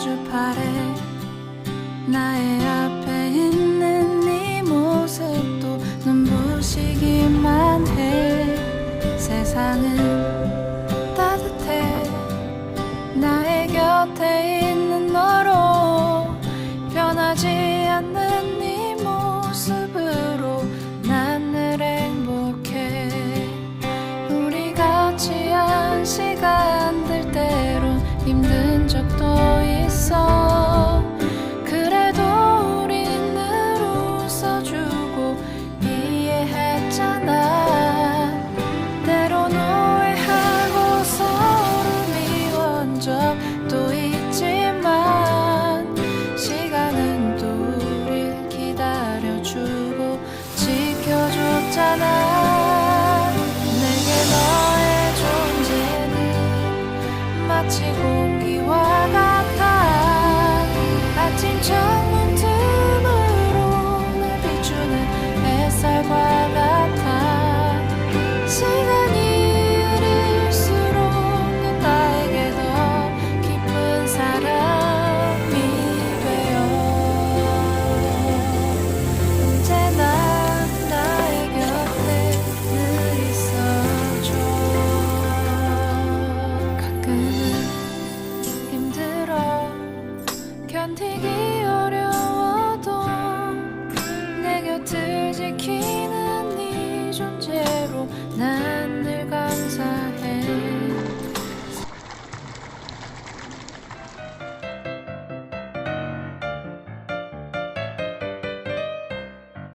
아주 바래. 나의 앞에 있는 네 모습도 눈부시기만 해. 세상은 따뜻해. 나의 곁에 있는 너로 변하지 않는 네 모습으로 나늘 행복해. 우리 같이 한 시간 들 때론 힘든 적도 적도 있지만 시간은 또 우릴 기다려주고 지켜줬잖아